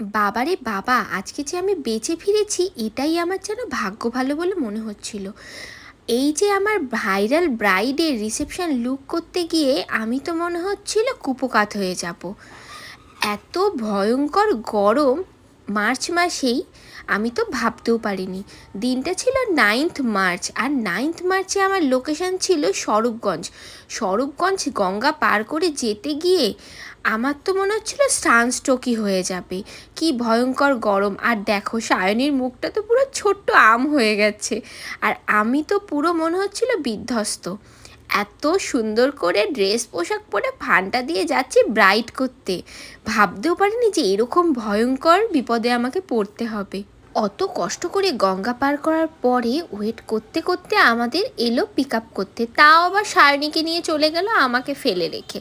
বাবারে বাবা, আজকে যে আমি বেঁচে ফিরেছি, এটাই আমার যেন ভাগ্য ভালো বলে মনে হচ্ছিল। এই যে আমার ভাইরাল ব্রাইডের রিসেপশন লুক করতে গিয়ে আমি তো মনে হচ্ছিল কুপোকাত হয়ে যাব। এত ভয়ঙ্কর গরম মার্চ মাসেই আমি তো ভাবতেও পারিনি। দিনটা ছিল নাইন্থ মার্চ আর নাইন্থ মার্চে আমার লোকেশন ছিল স্বরূপগঞ্জ। স্বরূপগঞ্জ গঙ্গা পার করে যেতে গিয়ে আমার তো মনে হচ্ছিল সানস্ট্রোকই হয়ে যাবে। কি ভয়ঙ্কর গরম। আর দেখো সায়নীর মুখটা তো পুরো ছোট্ট আম হয়ে গেছে। আর আমি তো পুরো মনে হচ্ছিল বিধ্বস্ত। এত সুন্দর করে ড্রেস পোশাক পরে ফানটা দিয়ে যাচ্ছি ব্রাইট করতে। ভাবতেও পারিনি যে এরকম ভয়ঙ্কর বিপদে আমাকে পড়তে হবে। অত কষ্ট করে গঙ্গা পার করার পরে ওয়েট করতে করতে আমাদের এলো পিক আপ করতে। তাও আবার সায়নীকে নিয়ে চলে গেল আমাকে ফেলে রেখে।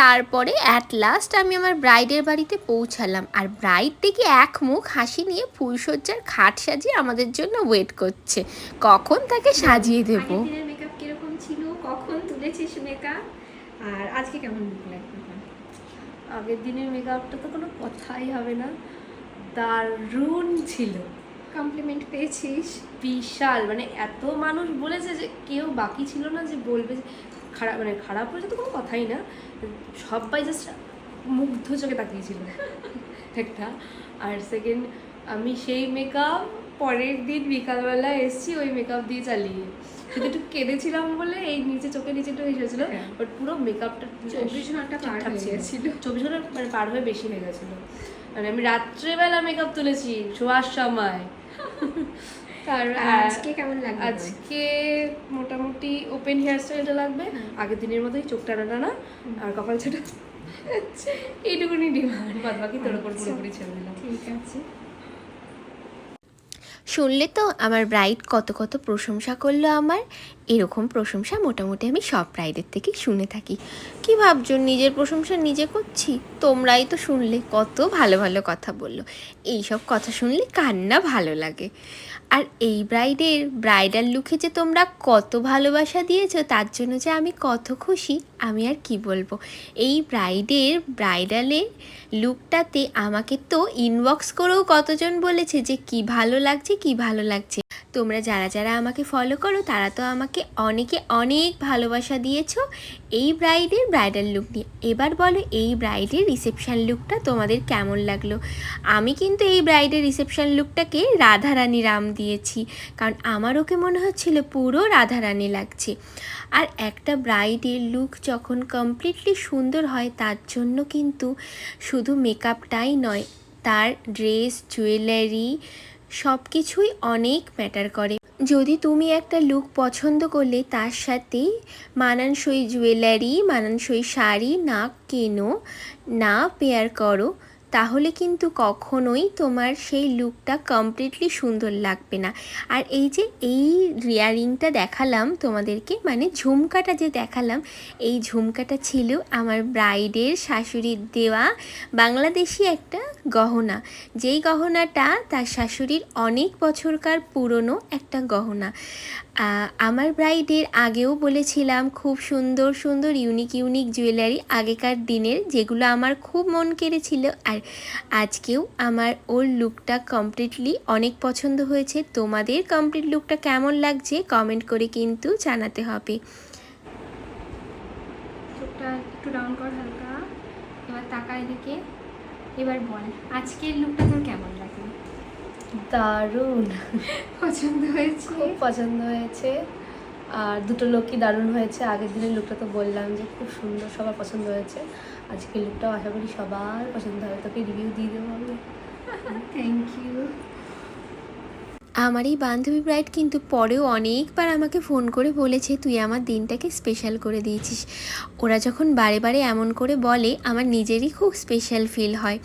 তারপরে অ্যাট লাস্ট আমি আমার ব্রাইডের বাড়িতে পৌঁছালাম। আর ব্রাইড দেখে এক মুখ হাসি নিয়ে ফুলসজ্জার খাট সাজিয়ে আমাদের জন্য ওয়েট করছে। কখন তাকে সাজিয়ে দেবো? আগের দিনের মেকআপ কীরকম ছিল? কখন তুলেছিস মেকআপ আর আজকে কেমন লাগবে? আগের দিনের মেকআপটা তো কোনো কথাই হবে না। দারুণ ছিল। কমপ্লিমেন্ট পেয়েছিস। বিশাল মানে এত মানুষ বলেছে যে কেউ বাকি ছিল না যে বলবে যে খারাপ মানে খারাপ হয়েছে তো কোনো কথাই না সবাই জাস্ট মুগ্ধ চোখে তাকিয়েছিল। একটা। আর সেকেন্ড আমি সেই মেকআপ পরের দিন বিকালবেলা এসেছি ওই মেকআপ দিয়ে চালিয়ে। শুধু একটু কেঁদেছিলাম বলে এই নিচে চোখে নিচে একটু এসেছিল হ্যাঁ। বাট পুরো মেকআপটা চব্বিশ ঘণ্টা পার হয়ে ছিল। গেছিল। চব্বিশ ঘণ্টা মানে পার হয়ে বেশি হয়ে গেছিল। মানে আমি রাত্রেবেলা মেকআপ তুলেছি শোয়ার সময়। হ্যাঁ, আজকে কেমন লাগবে আজকে মোটামুটি ওপেন হেয়ার স্টাইলটা লাগবে। আগের দিনের মতোই চোখ টানা টানা আর কপাল ছোটা। এইটুকুনি ডিমান্ড বাদ বাকি তোর উপর আচ্ছা। পুরোপুরি ছেড়ে দিলাম। ঠিক আছে। শুনলে তো আমার ব্রাইড কত কত প্রশংসা করল আমার। এরকম প্রশংসা মোটামুটি আমি সব ব্রাইডের থেকে শুনে থাকি। কি ভাবছ, নিজের প্রশংসা নিজে করছি? তোমরাই তো শুনলে, কত ভালো ভালো কথা বলল। এইসব কথা শুনলে কান্না ভালো লাগে? আর এই ব্রাইডের ব্রাইডাল লুকে যে তোমরা কত ভালোবাসা দিয়েছ, তার জন্য যে আমি কত খুশি, আমি আর কি বলব? এই ব্রাইডের ব্রাইডালের লুকটাতে আমাকে তো ইনবক্স করেও কতজন বলেছে যে কি ভালো লাগছে, কি ভালো লাগছে তোমরা যারা যারা আমাকে ফলো করো, তারা তো আমাকে অনেকে অনেক ভালোবাসা দিয়েছ। এই ব্রাইডের ব্রাইডাল লুক নিয়ে। এবার বলো, এই ব্রাইডের রিসেপশান লুকটা তোমাদের কেমন লাগল? আমি কিন্তু এই ব্রাইডের রিসেপশান লুকটাকে রাধারানী রাম দিয়েছি, কারণ আমার ওকে মনে হচ্ছিল পুরো রাধারানী লাগছে। আর একটা ব্রাইডের লুক যখন কমপ্লিটলি সুন্দর হয়, তার জন্য কিন্তু শুধু মেকআপটাই নয়, তার ড্রেস জুয়েলারি সব কিছুই অনেক ম্যাটার করে। যদি তুমি একটা লুক পছন্দ করলে তার সাথে মানানসই জুয়েলারি মানানসই শাড়ি না কেনো, না পেয়ার করো তাহলে কিন্তু কখনোই তোমার সেই লুকটা কমপ্লিটলি সুন্দর লাগবে না। আর এই যে এই রিয়ারিংটা দেখালাম তোমাদেরকে মানে ঝুমকাটা যে দেখালাম, এই ঝুমকাটা ছিল আমার ব্রাইডের শাশুড়ির দেওয়া বাংলাদেশি একটা গহনা। যেই গহনাটা তার শাশুড়ির অনেক বছরকার পুরনো একটা গহনা। আমার ব্রাইডের আগেও বলেছিলাম, খুব সুন্দর সুন্দর ইউনিক ইউনিক জুয়েলারি আগেকার দিনের যেগুলো আমার খুব মন কেড়েছিল আর আজকেও আমার ওর লুকটা কমপ্লিটলি অনেক পছন্দ হয়েছে। তোমাদের কমপ্লিট লুকটা কেমন লাগছে কমেন্ট করে কিন্তু জানাতে হবে। চোখটা একটু ডাউন কর হালকা। এবার তাকা এদিকে। এবার বল আজকের লুকটা তোর কেমন লাগল দারুণ। পছন্দ হয়েছে? খুব পছন্দ হয়েছে। আর দুটো লোকই দারুণ হয়েছে। আগের দিনের লুকটা তো বললাম যে খুব সুন্দর সবার পছন্দ হয়েছে। আজকের লুকটাও আশা করি সবার পছন্দ হবে। তোকে রিভিউ দিয়ে দেবো আমি। থ্যাংক ইউ আমার এই বান্ধবী ব্রাইড কিন্তু পরেও অনেকবার আমাকে ফোন করে বলেছে তুই আমার দিনটাকে স্পেশাল করে দিয়েছিস। ওরা যখন বারে বারে এমন করে বলে আমার নিজেরই খুব স্পেশাল ফিল হয়।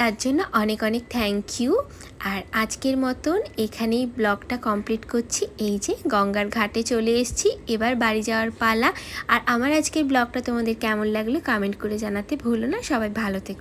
তার জন্য অনেক অনেক থ্যাংক ইউ আর আজকের মতন এখানেই ব্লগটা কমপ্লিট করছি। এই যে গঙ্গার ঘাটে চলে এসেছি, এবার বাড়ি যাওয়ার পালা। আর আমার আজকের ব্লগটা তোমাদের কেমন লাগল কমেন্ট করে জানাতে ভুলো না। সবাই ভালো থেকো।